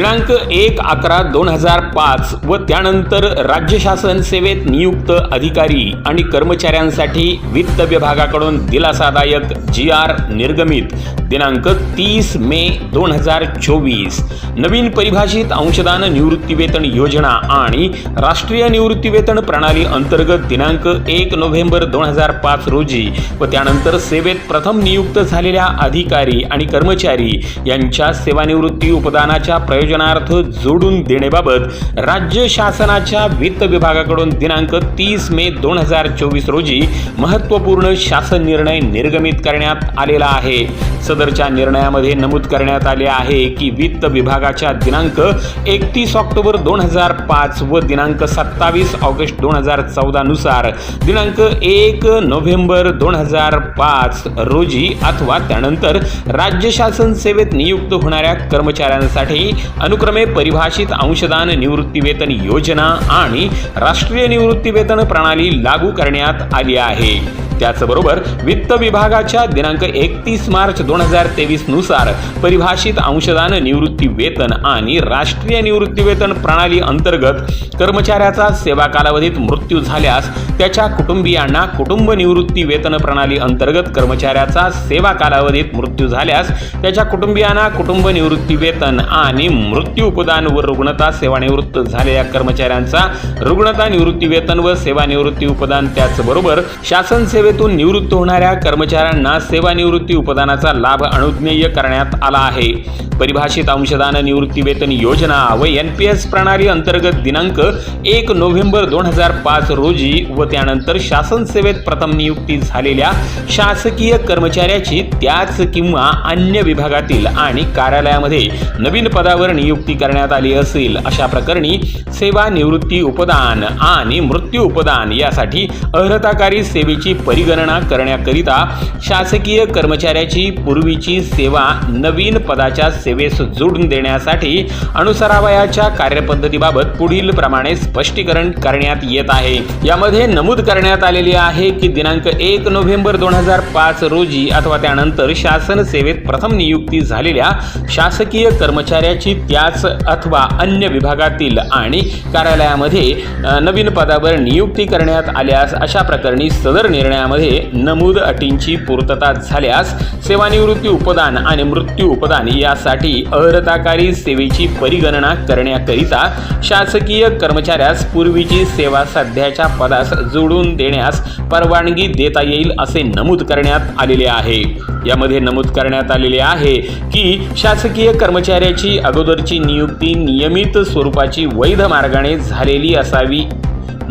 दिनांक एक अकरा दोन हजार पाच व त्यानंतर राज्य शासन सेवेत नियुक्त अधिकारी आणि कर्मचाऱ्यांसाठी वित्त विभागाकडून दिलासादायक जी आर निर्गमित. दिनांक तीस मे दोन हजार चोवीस. नवीन परिभाषित अंशदान निवृत्तीवेतन योजना आणि राष्ट्रीय निवृत्तीवेतन प्रणाली अंतर्गत दिनांक एक नोव्हेंबर दोन हजार पाच रोजी व त्यानंतर सेवेत प्रथम नियुक्त झालेल्या अधिकारी आणि कर्मचारी यांच्या सेवानिवृत्ती उपदानाच्या आयोजनार्थ जोडून देण्याबाबत राज्य शासनाच्या वित्त विभागाकडून दिनांक तीस मे दोन हजार चोवीस रोजी महत्त्वपूर्ण शासन निर्णय निर्गमित करण्यात आलेला आहे. सदरच्या निर्णयामध्ये नमूद करण्यात आले आहे की वित्त विभागाच्या दिनांक एकतीस ऑक्टोबर दोन हजार पाच व दिनांक सत्तावीस ऑगस्ट दोन हजार चौदानुसार दिनांक एक नोव्हेंबर दोन हजार पाच रोजी अथवा त्यानंतर राज्य शासन सेवेत नियुक्त होणाऱ्या कर्मचाऱ्यांसाठी अनुक्रमे परिभाषित अंशदान निवृत्तीवेतन योजना आणि राष्ट्रीय निवृत्तीवेतन प्रणाली लागू करण्यात आली आहे. त्याचबरोबर वित्त विभागाच्या दिनांक एकतीस मार्च दोन हजार तेवीसनुसार परिभाषित अंशदान निवृत्ती वेतन आणि राष्ट्रीय निवृत्ती वेतन प्रणाली अंतर्गत कर्मचाऱ्याचा सेवा कालावधीत मृत्यू झाल्यास त्याच्या कुटुंबियांना कुटुंब निवृत्ती वेतन प्रणाली अंतर्गत कर्मचाऱ्याचा सेवा कालावधीत मृत्यू झाल्यास त्याच्या कुटुंबियांना कुटुंब निवृत्ती वेतन आणि मृत्यू उपदान व रुग्णता सेवानिवृत्त झालेल्या कर्मचाऱ्यांचा रुग्णता निवृत्ती वेतन व सेवानिवृत्ती उपदान त्याचबरोबर शासन सेवेतून निवृत्त होणाऱ्या कर्मचाऱ्यांना सेवानिवृत्ती उपदानाचा लाभ अनुज्ञेय करण्यात आला आहे. परिभाषित अंशदान निवृत्ती वेतन योजना व एन पी एस प्रणाली अंतर्गत दिनांक एक नोव्हेंबर दोन हजार पाच रोजी व त्यानंतर शासन सेवेत प्रथम नियुक्ती झालेल्या शासकीय कर्मचाऱ्याची त्याच किंवा अन्य विभागातील आणि कार्यालयामध्ये नवीन पदावर नियुक्ती करण्यात आली असेल. अशा प्रकरणी सेवानिवृत्ती उपदान आणि मृत्यू उपदान यासाठी अर्हताकारी सेवेची परिगणना करण्याकरिता शासकीय कर्मचाऱ्याची पूर्वीची सेवा नवीन पदाच्या सेवेस जोडून देण्यासाठी अनुसरावयाच्या कार्यपद्धतीबाबत पुढील प्रमाणे स्पष्टीकरण करण्यात येत आहे. यामध्ये नमूद करण्यात आलेली आहे की दिनांक एक नोव्हेंबर दोन हजार पाच रोजी अथवा त्यानंतर शासन सेवेत प्रथम नियुक्ती झालेल्या शासकीय कर्मचाऱ्याची त्याच अथवा अन्य विभागातील आणि कार्यालयामध्ये नवीन पदावर नियुक्ती करण्यात आल्यास अशा प्रकरणी सदर निर्णयामध्ये नमूद अटींची पूर्तता झाल्यास सेवानिवृत्ती उपदान आणि मृत्यू उपदान यासाठी अर्हताकारी सेवेची परिगणना करण्याकरिता शासकीय कर्मचाऱ्यास पूर्वीची सेवा सध्याच्या पदास जोडून देण्यास परवानगी देता येईल असे नमूद करण्यात आलेले आहे. यामध्ये नमूद करण्यात आलेले आहे की शासकीय कर्मचाऱ्याची अगोदरची नियुक्ती नियमित स्वरूपाची वैध मार्गाने झालेली असावी.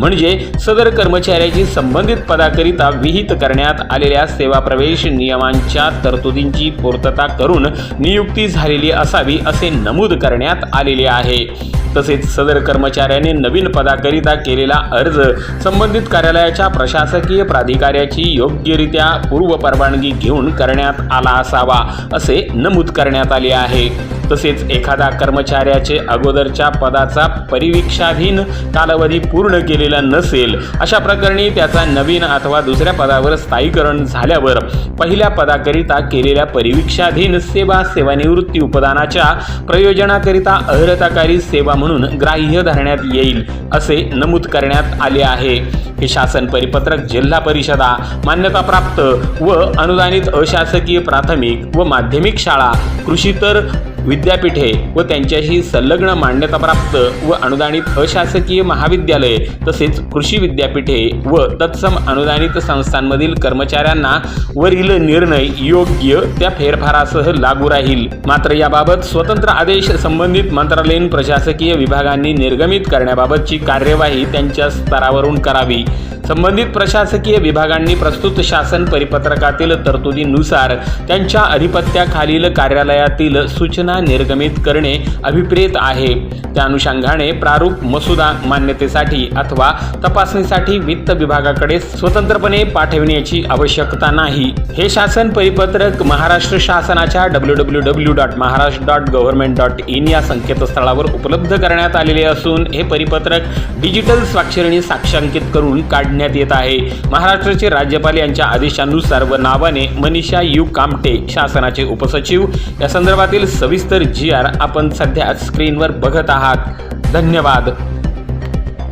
म्हणजे सदर कर्मचाऱ्याची संबंधित पदाकरिता विहित करण्यात आलेल्या सेवा प्रवेश नियमांच्या तरतुदींची पूर्तता करून नियुक्ती झालेली असावी असे नमूद करण्यात आलेले आहे. तसेच सदर कर्मचाऱ्याने नवीन पदाकरिता केलेला अर्ज संबंधित कार्यालयाच्या प्रशासकीय प्राधिकाऱ्याची योग्यरित्या पूर्व परवानगी घेऊन करण्यात आला असावा असे नमूद करण्यात आले आहे. तसेच एखादा कर्मचाऱ्याचे अगोदरच्या पदाचा परिवीक्षाधीन कालावधी पूर्ण केलेला नसेल. अशा प्रकरणी त्याचा नवीन अथवा दुसऱ्या पदावर स्थायीकरण झाल्यावर पहिल्या पदाकरिता केलेल्या परिवीक्षाधीन सेवा सेवानिवृत्ती उपदानाच्या प्रयोजनाकरिता अर्हताकारी सेवा म्हणून ग्राह्य धरण्यात येईल असे नमूद करण्यात आले आहे. हे शासन परिपत्रक जिल्हा परिषदा मान्यताप्राप्त व अनुदानित अशासकीय प्राथमिक व माध्यमिक शाळा कृषीतर विद्यापीठे व त्यांच्याशी संलग्न मान्यताप्राप्त व अनुदानित अशासकीय महाविद्यालये तसेच कृषी विद्यापीठे व तत्सम अनुदानित संस्थांमधील कर्मचाऱ्यांना वरील निर्णय योग्य त्या फेरफारासह लागू राहील. मात्र याबाबत स्वतंत्र आदेश संबंधित मंत्रालयीन प्रशासकीय विभागांनी निर्गमित करण्याबाबतची कार्यवाही त्यांच्या स्तरावरून करावी. संबंधित प्रशासकीय विभागांनी प्रस्तुत शासन परिपत्रकातील तरतुदीनुसार त्यांच्या अधिपत्याखालील कार्यालयातील सूचना निर्गमित करणे अभिप्रेत आहे. त्या अनुषंगाने प्रारूप मसुदा मान्यतेसाठी अथवा तपासणीसाठी वित्त विभागाकडे स्वतंत्रपणे पाठविण्याची आवश्यकता नाही. हे शासन परिपत्रक महाराष्ट्र शासनाच्या W W W dot Maharashtra dot government dot in या संकेतस्थळावर उपलब्ध करण्यात आलेले असून हे परिपत्रक डिजिटल स्वाक्षरीने साक्षांकित करून काढणे काढण्यात येत आहे. महाराष्ट्राचे राज्यपाल यांच्या आदेशानुसार व नावाने मनीषा यू कामटे शासनाचे उपसचिव. या संदर्भातील सविस्तर जी आर आपण सध्या स्क्रीनवर बघत आहात. धन्यवाद.